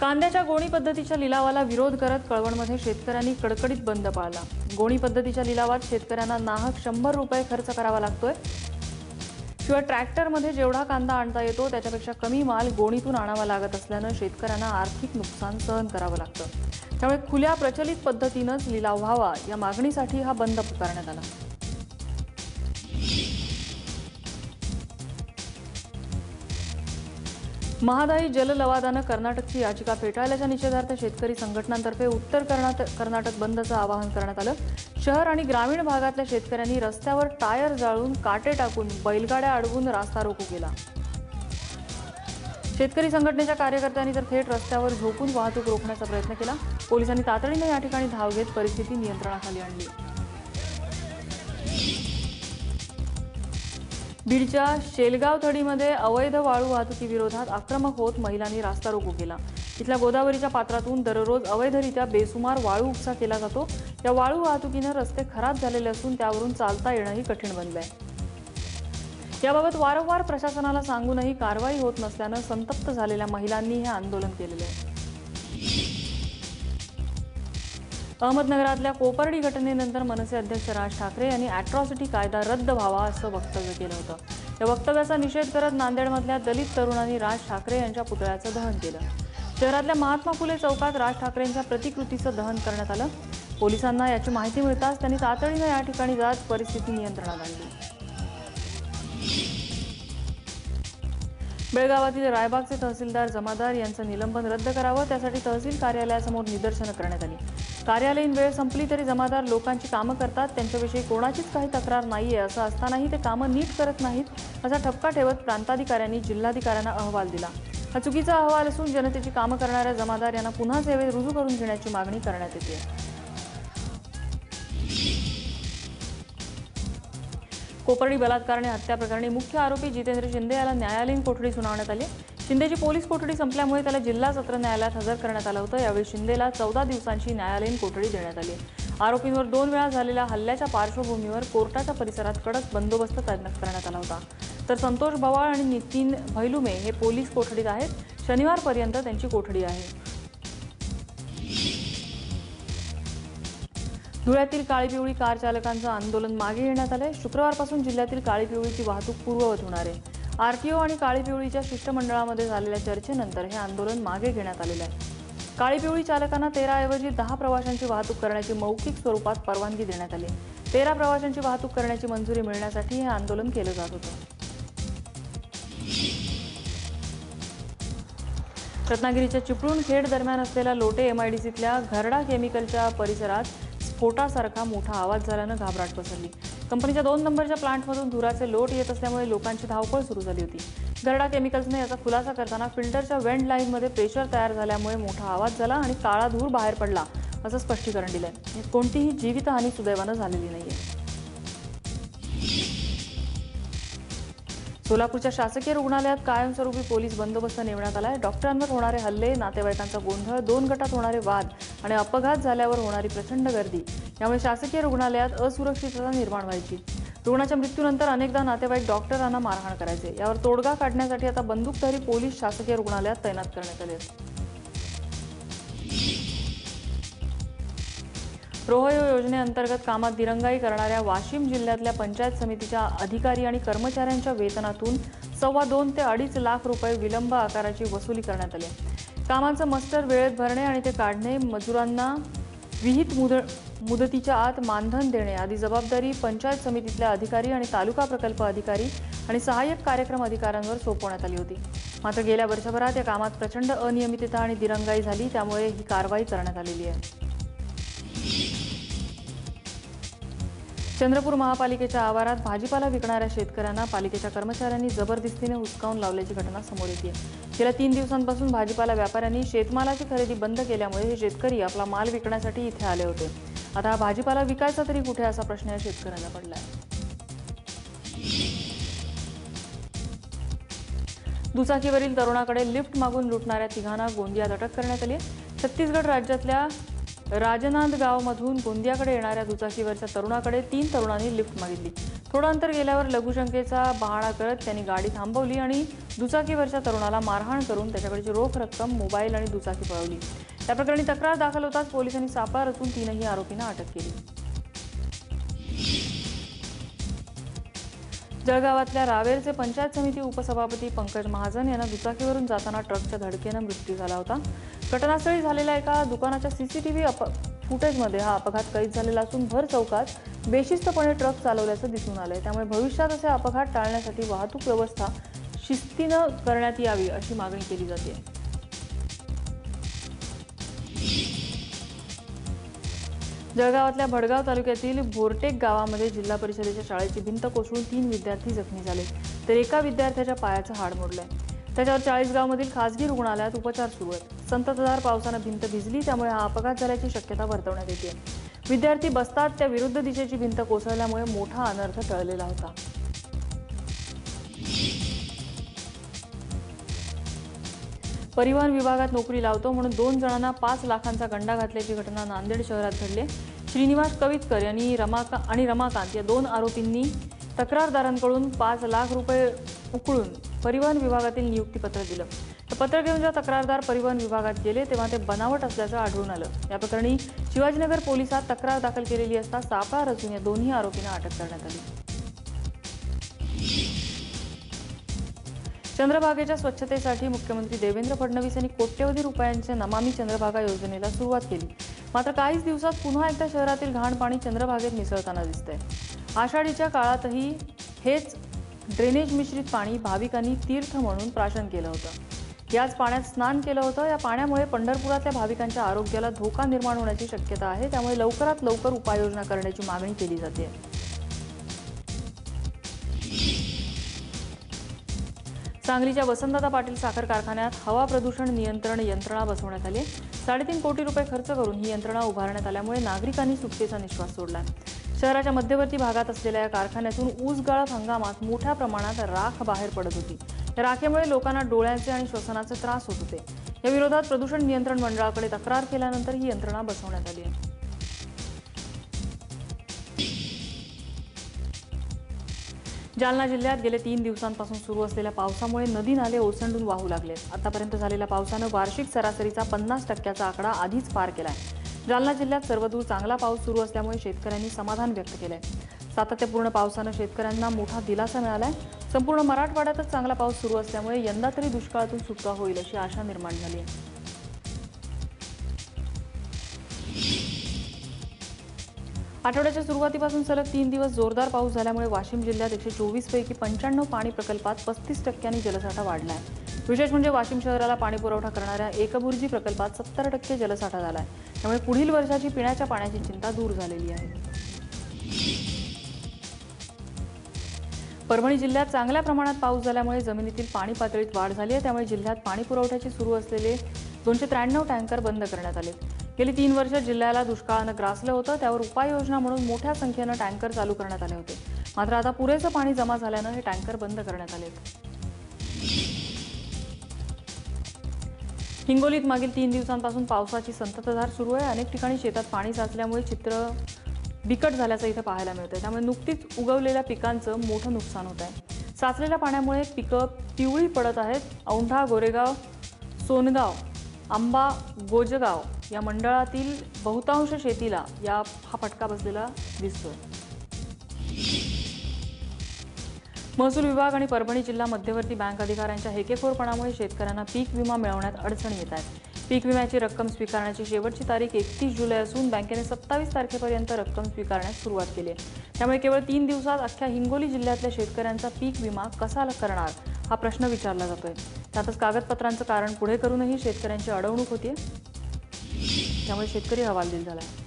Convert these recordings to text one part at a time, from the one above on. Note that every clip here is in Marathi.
कांद्याच्या गोणी पद्धतीच्या लिलावाला विरोध करत कळवणमध्ये शेतकऱ्यांनी कडकडीत बंद पाळला. गोणी पद्धतीच्या लिलावात शेतकऱ्यांना नाहक शंभर रुपये खर्च करावा लागतोय. शिवाय ट्रॅक्टरमध्ये जेवढा कांदा आणता येतो त्याच्यापेक्षा कमी माल गोणीतून आणावा लागत असल्यानं शेतकऱ्यांना आर्थिक नुकसान सहन करावं लागतं. त्यामुळे खुल्या प्रचलित पद्धतीनंच लिलाव व्हावा या मागणीसाठी हा बंद पुकारण्यात आला. महादायी जललवादानं कर्नाटकची याचिका फेटाळल्याच्या निषेधार्थ शेतकरी संघटनांतर्फे उत्तर कर्नाटक कर्नाटक बंदचं आवाहन करण्यात आलं. शहर आणि ग्रामीण भागातल्या शेतकऱ्यांनी रस्त्यावर टायर जाळून काटे टाकून बैलगाड्या अडवून रास्ता रोको केला. शेतकरी संघटनेच्या कार्यकर्त्यांनी तर थेट रस्त्यावर झोपून वाहतूक रोखण्याचा प्रयत्न केला. पोलिसांनी तातडीनं या ठिकाणी धाव घेत परिस्थिती नियंत्रणाखाली आणली. बीडच्या शेलगाव थडीमध्ये अवैध वाळू वाहतुकीविरोधात आक्रमक होत महिलांनी रास्ता रोको केला. इथल्या गोदावरीच्या पात्रातून दररोज अवैधरित्या बेसुमार वाळू उपसा केला जातो. या वाळू वाहतुकीनं रस्ते खराब झालेले असून त्यावरून चालता येणंही कठीण बनलंय. याबाबत वारंवार प्रशासनाला सांगूनही कारवाई होत नसल्यानं संतप्त झालेल्या महिलांनी हे आंदोलन केलेलं आहे. अहमदनगरातल्या कोपर्डी घटनेनंतर मनसे अध्यक्ष राज ठाकरे यांनी अॅट्रॉसिटी कायदा रद्द व्हावा असं वक्तव्य केलं होतं. या वक्तव्याचा निषेध करत नांदेडमधल्या दलित तरुणांनी राज ठाकरे यांच्या पुतळ्याचं दहन केलं. शहरातल्या महात्मा फुले चौकात राज ठाकरेंच्या प्रतिकृतीचं दहन करण्यात आलं. पोलिसांना याची माहिती मिळताच त्यांनी तातडीनं या ठिकाणी जात परिस्थिती नियंत्रणात आणली. बेळगावातील रायबागचे तहसीलदार जमादार यांचं निलंबन रद्द करावं त्यासाठी तहसील कार्यालयासमोर निदर्शनं करण्यात आली. कार्यालयीन वेळ संपली तरी जमादार लोकांची कामं करतात. त्यांच्याविषयी कोणाचीच काही तक्रार नाही आहे असं असतानाही ते कामं नीट करत नाहीत असा ठपका ठेवत प्रांताधिकाऱ्यांनी जिल्हाधिकाऱ्यांना अहवाल दिला. हा चुकीचा अहवाल असून जनतेची कामं करणाऱ्या जमादार यांना पुन्हा सेवेत रुजू करून घेण्याची मागणी करण्यात येते. कोपर्डी बलात्कार आणि हत्या प्रकरणी मुख्य आरोपी जितेंद्र शिंदे याला न्यायालयीन कोठडी सुनावण्यात आली शिंदेची पोलीस कोठडी संपल्यामुळे त्याला जिल्हा सत्र न्यायालयात हजर करण्यात आलं होतं. यावेळी शिंदेला चौदा दिवसांची न्यायालयीन कोठडी देण्यात आली. आरोपींवर दोन वेळा झालेल्या हल्ल्याच्या पार्श्वभूमीवर कोर्टाच्या परिसरात कडक बंदोबस्त तैनात करण्यात आला होता. तर संतोष बवाळ आणि नितीन भैलुमे हे पोलीस कोठडीत आहेत. शनिवारपर्यंत त्यांची कोठडी आहे. धुळ्यातील काळीपिवळी कार चालकांचं आंदोलन मागे घेण्यात आलंय. शुक्रवारपासून जिल्ह्यातील काळीपिवळीची वाहतूक पूर्ववत होणार आहे. आरटीओ आणि काळीपिवळीच्या शिष्टमंडळामध्ये झालेल्या चर्चेनंतर हे आंदोलन मागे घेण्यात आलेलं आहे. काळीपिवळी चालकांना तेराऐवजी दहा प्रवाशांची वाहतूक करण्याची मौखिक स्वरूपात परवानगी देण्यात आली. तेरा प्रवाशांची वाहतूक करण्याची मंजुरी मिळण्यासाठी हे आंदोलन केलं जात होतं. रत्नागिरीच्या चिपळूण खेड दरम्यान असलेल्या लोटे एमआयडीसीतल्या घरडा केमिकलच्या परिसरात स्फोटासारखा मोठा आवाज झाल्यानं घाबराट पसरली. कंपनीच्या दोन नंबरच्या प्लांटमधून धुराचे लोट येत असल्यामुळे लोकांची धावपळ सुरू झाली होती. गरडा केमिकल्सने याचा खुलासा करताना फिल्टरच्या वेंड लाईनमध्ये प्रेशर तयार झाल्यामुळे मोठा आवाज झाला आणि काळा धूर बाहेर पडला असं स्पष्टीकरण दिलंय. कोणतीही जीवितहानी सुदैवानं झालेली नाहीये. सोलापूरच्या शासकीय रुग्णालयात कायमस्वरूपी पोलीस बंदोबस्त नेमण्यात आलाय. डॉक्टरांवर होणारे हल्ले नातेवाईकांचा गोंधळ दोन गटात होणारे वाद आणि अपघात झाल्यावर होणारी प्रचंड गर्दी. यामुळे शासकीय रुग्णालयात असुरक्षितता निर्माण व्हायची. रुग्णाच्या मृत्यूनंतर अनेकदा नातेवाईक डॉक्टरांना मारहाण करायचे. यावर तोडगा काढण्यासाठी आता बंदूकधारी पोलीस शासकीय रुग्णालयात तैनात करण्यात आले रोहयो योजनेअंतर्गत कामात दिरंगाई करणाऱ्या वाशिम जिल्ह्यातल्या पंचायत समितीच्या अधिकारी आणि कर्मचाऱ्यांच्या वेतनातून सव्वा दोन ते अडीच लाख रुपये विलंब आकाराची वसुली करण्यात आली कामाचं कामांचं मस्टर वेळेत भरणे आणि ते काढणे मजुरांना विहित मुद मुदतीच्या आत मानधन देणे आदी जबाबदारी पंचायत समितीतल्या अधिकारी आणि तालुका प्रकल्प अधिकारी आणि सहाय्यक कार्यक्रम अधिकाऱ्यांवर सोपवण्यात आली होती. मात्र गेल्या वर्षभरात या कामात प्रचंड अनियमितता आणि दिरंगाई झाली त्यामुळे ही कारवाई करण्यात आलेली आहे. चंद्रपूर महापालिकेच्या आवारात भाजीपाला विकणाऱ्या शेतकऱ्यांना पालिकेच्या कर्मचाऱ्यांनी जबरदस्तीने हुसकावून लावल्याची घटना समोर येते. गेल्या तीन दिवसांपासून भाजीपाला व्यापाऱ्यांनी शेतमालाची खरेदी बंद केल्यामुळे हे शेतकरी आपला माल विकण्यासाठी इथे आले होते. आता हा भाजीपाला विकायचा तरी कुठे असा प्रश्न या शेतकऱ्यांना पडलाय. दुचाकीवरील तरुणाकडे लिफ्ट मागून लुटणाऱ्या तिघांना गोंदियात अटक करण्यात आली छत्तीसगड राज्यातल्या राजनांद गावमधून गोंदियाकडे येणाऱ्या दुचाकीवरच्या तरुणाकडे तीन तरुणांनी लिफ्ट मागितली. थोडं अंतर गेल्यावर लघुशंकेचा बहाणा करत त्यांनी गाडी थांबवली आणि दुचाकीवरच्या तरुणाला मारहाण करून त्याच्याकडची रोख रक्कम मोबाईल आणि दुचाकी पळवली. त्या प्रकरणी तक्रार दाखल होताच पोलिसांनी सापळा रचून तीनही आरोपींना अटक केली. जळगावातल्या रावेरचे पंचायत समिती उपसभापती पंकज महाजन यांना दुचाकीवरून जाताना ट्रकच्या धडकेनं मृत्यू झाला होता. घटनास्थळी झालेल्या एका दुकानाच्या सीसीटीव्ही अप फुटेजमध्ये हा अपघात कैद झालेला असून भर चौकात बेशिस्तपणे ट्रक चालवल्याचं दिसून आलंय. त्यामुळे भविष्यात असे अपघात टाळण्यासाठी वाहतूक व्यवस्था शिस्तीनं करण्यात यावी अशी मागणी केली जाते. जळगावातल्या भडगाव तालुक्यातील बोरटेक गावामध्ये जिल्हा परिषदेच्या शाळेची भिंत कोसळून तीन विद्यार्थी जखमी झाले. तर एका विद्यार्थ्याच्या पायाचं हाड मोडलंय. त्याच्यावर चाळीसगावमधील खासगी रुग्णालयात उपचार सुरू आहेत. संततधार पावसानं भिंत भिजली त्यामुळे हा अपघात झाल्याची शक्यता वर्तवण्यात येते. विद्यार्थी बसतात त्या विरुद्ध दिशेची भिंत कोसळल्यामुळे मोठा अनर्थ टळलेला होता. परिवहन विभागात नोकरी लावतो म्हणून दोन जणांना पाच लाखांचा गंडा घातल्याची घटना नांदेड शहरात घडली. श्रीनिवास कवितकर यांनी रमाका आणि रमाकांत या दोन आरोपींनी तक्रारदारांकडून पाच लाख रुपये उकळून परिवहन विभागातील नियुक्तीपत्र दिलं. पत्र घेऊन जेव्हा तक्रारदार परिवहन विभागात गेले तेव्हा ते बनावट असल्याचं आढळून आलं. या प्रकरणी शिवाजीनगर पोलिसात तक्रार दाखल केलेली असता सापळा रचून या दोन्ही आरोपींना अटक करण्यात आली. चंद्रभागेच्या स्वच्छतेसाठी मुख्यमंत्री देवेंद्र फडणवीस यांनी कोट्यवधी रुपयांच्या नमामी चंद्रभागा योजनेला सुरुवात केली. मात्र काहीच दिवसात पुन्हा एकदा शहरातील घाण पाणी चंद्रभागेत मिसळताना दिसतंय. आषाढीच्या काळातही हेच ड्रेनेज मिश्रित पाणी भाविकांनी तीर्थ म्हणून प्राशन केलं होतं. याच पाण्यात स्नान केलं होतं. या पाण्यामुळे पंढरपुरातल्या भाविकांच्या आरोग्याला धोका निर्माण होण्याची शक्यता आहे. त्यामुळे लवकरात लवकर उपाययोजना करण्याची मागणी केली जाते. सांगलीच्या वसंतदादा पाटील साखर कारखान्यात हवा प्रदूषण नियंत्रण यंत्रणा बसवण्यात आली. साडेतीन कोटी रुपये खर्च करून ही यंत्रणा उभारण्यात आल्यामुळे नागरिकांनी सुटकेचा निश्वास सोडला. शहराच्या मध्यवर्ती भागात असलेल्या या कारखान्यातून ऊस गाळप हंगामात मोठ्या प्रमाणात राख बाहेर पडत होती. राखेमुळे लोकांना डोळ्यांचे आणि श्वसनाचे त्रास होत होते. या विरोधात प्रदूषण नियंत्रण मंडळाकडे तक्रार केल्यानंतर ही यंत्रणा बसवण्यात आली आहे. जालना जिल्ह्यात गेले तीन दिवसांपासून सुरू असलेल्या पावसामुळे नदी नाले ओसंडून वाहू लागले आतापर्यंत झालेल्या पावसानं वार्षिक सरासरीचा पन्नास टक्क्याचा आकडा आधीच पार केलाय. जालना जिल्ह्यात सर्वदूर चांगला पाऊस सुरू असल्यामुळे शेतकऱ्यांनी समाधान व्यक्त केलंय. सातत्यपूर्ण पावसानं शेतकऱ्यांना मोठा दिलासा मिळालाय. संपूर्ण मराठवाड्यातच चांगला पाऊस सुरू असल्यामुळे यंदा तरी दुष्काळातून सुटका होईल अशी आशा निर्माण झाली आहे. आठवड्याच्या सुरुवातीपासून सलग तीन दिवस जोरदार पाऊस झाल्यामुळे वाशिम जिल्ह्यात एकशे चोवीस पैकी पंच्याण्णव पाणी प्रकल्पात पस्तीस टक्क्यांनी जलसाठा वाढला आहे विशेष म्हणजे वाशिम शहराला पाणी पुरवठा करणाऱ्या एकबुर्जी प्रकल्पात सत्तर टक्के जलसाठा झाला आहे त्यामुळे पुढील वर्षाची पिण्याच्या पाण्याची चिंता दूर झालेली आहे. परभणी जिल्ह्यात चांगल्या प्रमाणात पाऊस झाल्यामुळे जमिनीतील पाणी पातळीत वाढ झाली आहे. त्यामुळे जिल्ह्यात पाणी पुरवठ्याची सुरू असलेले दोनशे त्र्याण्णव टँकर बंद करण्यात आले. गेली तीन वर्ष जिल्ह्याला दुष्काळानं ग्रासलं होतं. त्यावर उपाययोजना म्हणून मोठ्या संख्येनं टँकर चालू करण्यात आले होते. मात्र आता पुरेसं पाणी जमा झाल्यानं हे टँकर बंद करण्यात आले. हिंगोलीत मागील तीन दिवसांपासून पावसाची संततधार सुरू आहे. अनेक ठिकाणी शेतात पाणी साचल्यामुळे चित्र बिकट झाल्याचं इथं पाहायला मिळतंय. त्यामुळे नुकतीच उगवलेल्या पिकांचं मोठं नुकसान होत आहे. साचलेल्या पाण्यामुळे पिकं पिवळी पडत आहेत. औंढा गोरेगाव सोनगाव आंबा गोजगाव या मंडळातील बहुतांश शेतीला या हा फटका बसलेला दिसतोय. महसूल विभाग आणि परभणी जिल्हा मध्यवर्ती बँक अधिकाऱ्यांच्या हेकेखोरपणामुळे शेतकऱ्यांना पीक विमा मिळवण्यात अडचणी येत आहेत. पीक विम्याची रक्कम स्वीकारण्याची शेवटची तारीख एकतीस जुलै असून बँकेने सत्तावीस तारखेपर्यंत रक्कम स्वीकारण्यास सुरुवात केली आहे. त्यामुळे केवळ तीन दिवसात अख्ख्या हिंगोली जिल्ह्यातल्या शेतकऱ्यांचा पीक विमा कसा करणार हा प्रश्न विचारला जातोय. त्यातच कागदपत्रांचं कारण पुढे करूनही शेतकऱ्यांची अडवणूक होतीये. त्यामुळे शेतकरी हवालदिल झाला आहे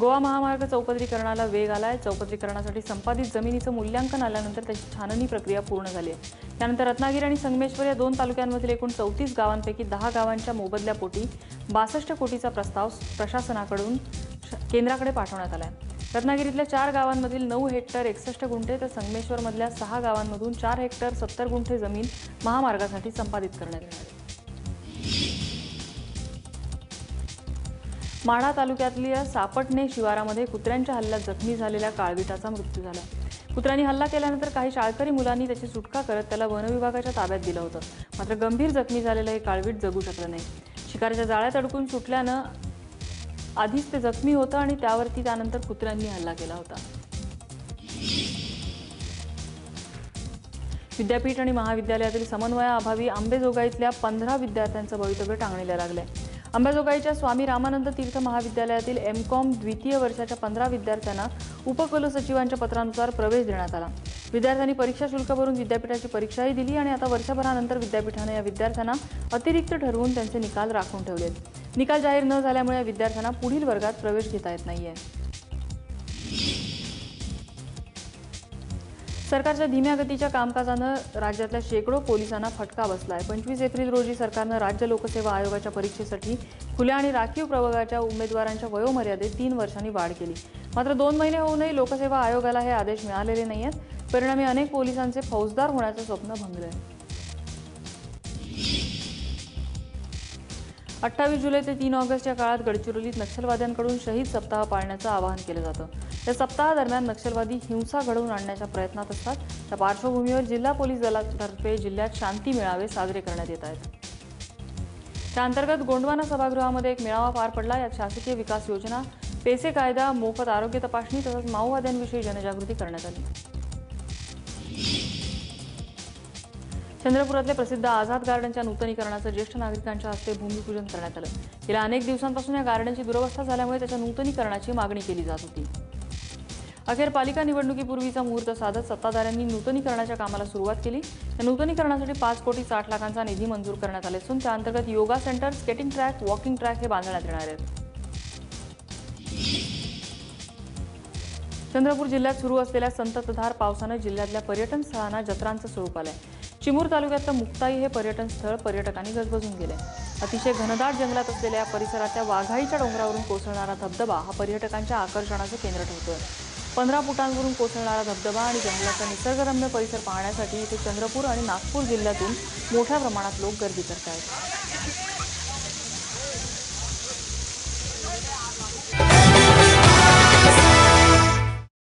गोवा महामार्ग चौपदरीकरणाला वेग आलाय. चौपदरीकरणासाठी संपादित जमिनीचं मूल्यांकन आल्यानंतर त्याची छाननी प्रक्रिया पूर्ण झाली आहे. त्यानंतर रत्नागिरी आणि संगमेश्वर या दोन तालुक्यांमधील एकूण चौतीस गावांपैकी दहा गावांच्या मोबदल्यापोटी बासष्ट कोटीचा प्रस्ताव प्रशासनाकडून श- केंद्राकडे पाठवण्यात आला आहे रत्नागिरीतल्या चार गावांमधील नऊ हेक्टर एकसष्ट गुंठे तर संगमेश्वरमधल्या सहा गावांमधून चार हेक्टर सत्तर गुंठे जमीन महामार्गासाठी संपादित करण्यात येणार आहे. माढा तालुक्यातल्या सापटणे शिवारामध्ये कुत्र्यांच्या हल्ल्यात जखमी झालेल्या काळविटाचा मृत्यू झाला. कुत्र्यांनी हल्ला केल्यानंतर काही शाळकरी मुलांनी त्याची सुटका करत त्याला वनविभागाच्या ताब्यात दिलं होतं. मात्र गंभीर जखमी झालेलं हे काळवीट जगू शकलं नाही. शिकारीच्या जाळ्यात अडकून सुटल्यानं आधीच ते जखमी होतं आणि त्यावरती त्यानंतर कुत्र्यांनी हल्ला केला होता. विद्यापीठ आणि महाविद्यालयातील समन्वयाअभावी आंबेजोगाईतल्या पंधरा विद्यार्थ्यांचं भवितव्य टांगणीला लागलंय. अंबाजोगाईच्या स्वामी रामानंद तीर्थ महाविद्यालयातील एम कॉम द्वितीय वर्षाच्या पंधरा विद्यार्थ्यांना उपकुलसचिवांच्या पत्रानुसार प्रवेश देण्यात आला. विद्यार्थ्यांनी परीक्षा शुल्क भरून विद्यापीठाची परीक्षाही दिली आणि आता वर्षभरानंतर विद्यापीठाने या विद्यार्थ्यांना अतिरिक्त ठरवून त्यांचे निकाल राखून ठेवले निकाल जाहीर न झाल्यामुळे या विद्यार्थ्यांना पुढील वर्गात प्रवेश घेता येत नाहीये. सरकारच्या धीम्या गतीच्या कामकाजानं राज्यातल्या शेकडो पोलिसांना फटका बसला आहे पंचवीस एप्रिल रोजी सरकारनं राज्य लोकसेवा आयोगाच्या परीक्षेसाठी खुल्या आणि राखीव प्रवर्गाच्या उमेदवारांच्या वयोमर्यादेत तीन वर्षांनी वाढ केली. मात्र दोन महिने होऊनही लोकसेवा आयोगाला हे आदेश मिळालेले नाही आहेत परिणामी अनेक पोलिसांचे फौजदार होण्याचं स्वप्न भंगलंय. अठ्ठावीस जुलै ते तीन ऑगस्ट या काळात गडचिरोलीत नक्षलवाद्यांकडून शहीद सप्ताह पाळण्याचं आवाहन केलं जातं. या सप्ताहादरम्यान नक्षलवादी हिंसा घडवून आणण्याच्या प्रयत्नात असतात. त्या पार्श्वभूमीवर जिल्हा पोलीस दलातर्फे जिल्ह्यात शांती मेळावे साजरे करण्यात येत आहेत. त्या अंतर्गत गोंडवाना सभागृहामध्ये एक मेळावा पार पडला. यात शासकीय विकास योजना पेसे कायदा मोफत आरोग्य तपासणी तसंच माओवाद्यांविषयी जनजागृती करण्यात आली. चंद्रपुरातले प्रसिद्ध आझाद गार्डनच्या नूतनीकरणाचं ज्येष्ठ नागरिकांच्या हस्ते भूमिपूजन करण्यात आलं. गेल्या अनेक दिवसांपासून या गार्डनची दुरवस्था झाल्यामुळे त्याच्या नूतनीकरणाची मागणी केली जात होती. अखेर पालिका निवडणुकीपूर्वीचा मुहूर्त साधत सत्ताधाऱ्यांनी नूतनीकरणाच्या कामाला सुरुवात केली. या नूतनीकरणासाठी पाच कोटी साठ लाखांचा निधी मंजूर करण्यात आले असून त्या अंतर्गत yoga centre skating track walking track हे बांधण्यात येणार आहेत. चंद्रपूर जिल्ह्यात सुरू असलेल्या संततधार पावसानं जिल्ह्यातल्या पर्यटन स्थळांना जत्रांचं स्वरूप आहे चिमूर तालुक्यातलं मुक्ताई हे पर्यटन स्थळ पर्यटकांनी गजबजून गेले. अतिशय घनदाट जंगलात असलेल्या या परिसरातल्या वाघाईच्या डोंगरावरून कोसळणारा धबधबा हा पर्यटकांच्या आकर्षणाचं केंद्र ठरतोय. पंधरा फुटांवरून कोसळणारा धबधबा आणि जंगलाचा निसर्गरम्य परिसर पाहण्यासाठी इथे चंद्रपूर आणि नागपूर जिल्ह्यातून मोठ्या प्रमाणात लोक गर्दी करत आहेत